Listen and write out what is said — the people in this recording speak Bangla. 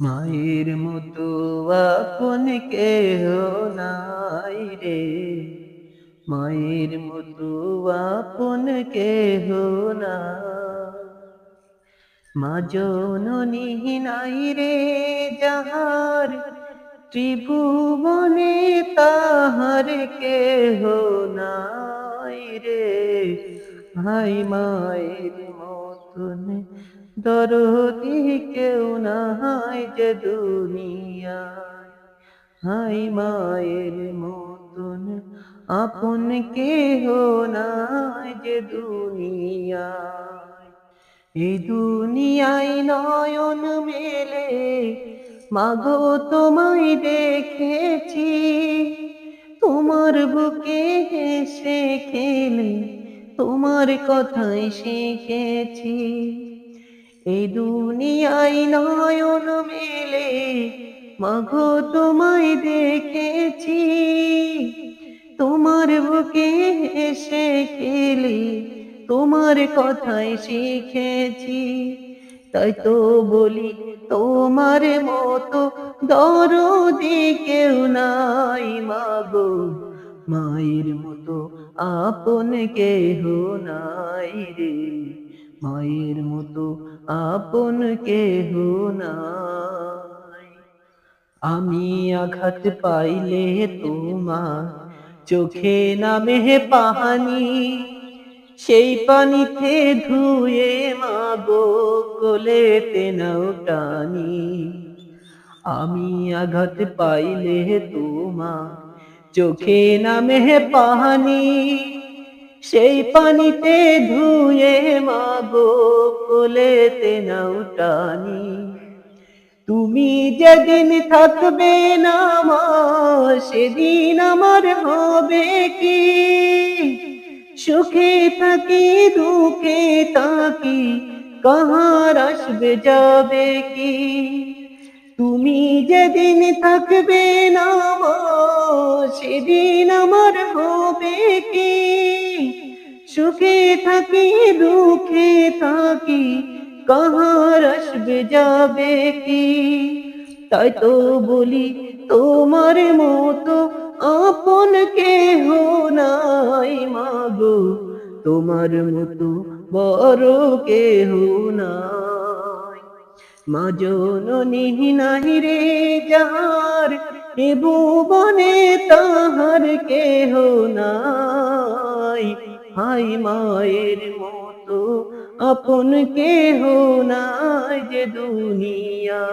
মায়ের মতো আপন কেহ নাই রে। মায়ের মতো আপন কেহ না মা জননী নাই রে যাহার ত্রিভুবনে তাহার কেহ নাই রে। হাই মায়ের মতন দরদি কেউ নাই যে দুনিয়ায়। হাই মায়ের মতন আপন কেহ নাই যে দুনিয়ায়। এই দুনিয়ায় নয়ন মেলে, মাগো তোমায় দেখেছি। তোমার বুকে হেসে খেলে, তোমার কথাই শিখেছি। এই দুনিয়ায় নয়ন মেলে, মাগো তোমায় দেখেছি। তোমার বুকে এসে খেলে, তোমার কথাই শিখেছি। তাই তো বলি, তোমার মতো দরদি কেউ নাই মাগো। মায়ের মতো আপন কেহ নাই রে। মায়ের মতো আপন কেহ নাই। আমি আঘাত পাইলে তোমার চোখে নামে পাহানি, সেই পানিতে ধুয়ে মাগো, কোলেতে নাও টানি। আমি আঘাত পাইলে তোমার চোখে নামে পাহানি সেই পানিতে ধুয়ে মাগো কোলেতে নাও টানি। তুমি যেদিন থাকবে না মা, সেদিন আমার হবে কি? সুখে থাকি, দুঃখে থাকি, কাহার আসবে, যাবে কি? তুমি যেদিন থাকবে না মা, সেদিন আমার হবে কি? সুখে থাকি, দুঃখে থাকি, কাহার আসবে, যাবে কি? তাই তো বলি, তোমার মতো আপন কেহ নাই মাগো, তোমার মতো বড় কেহ নাই। মা জননী নাই রে, যাহার এ ভুবনে তাহার কেহ নাই। হাই মায়ের মতো আপন কেহ না যে দুনিয়া।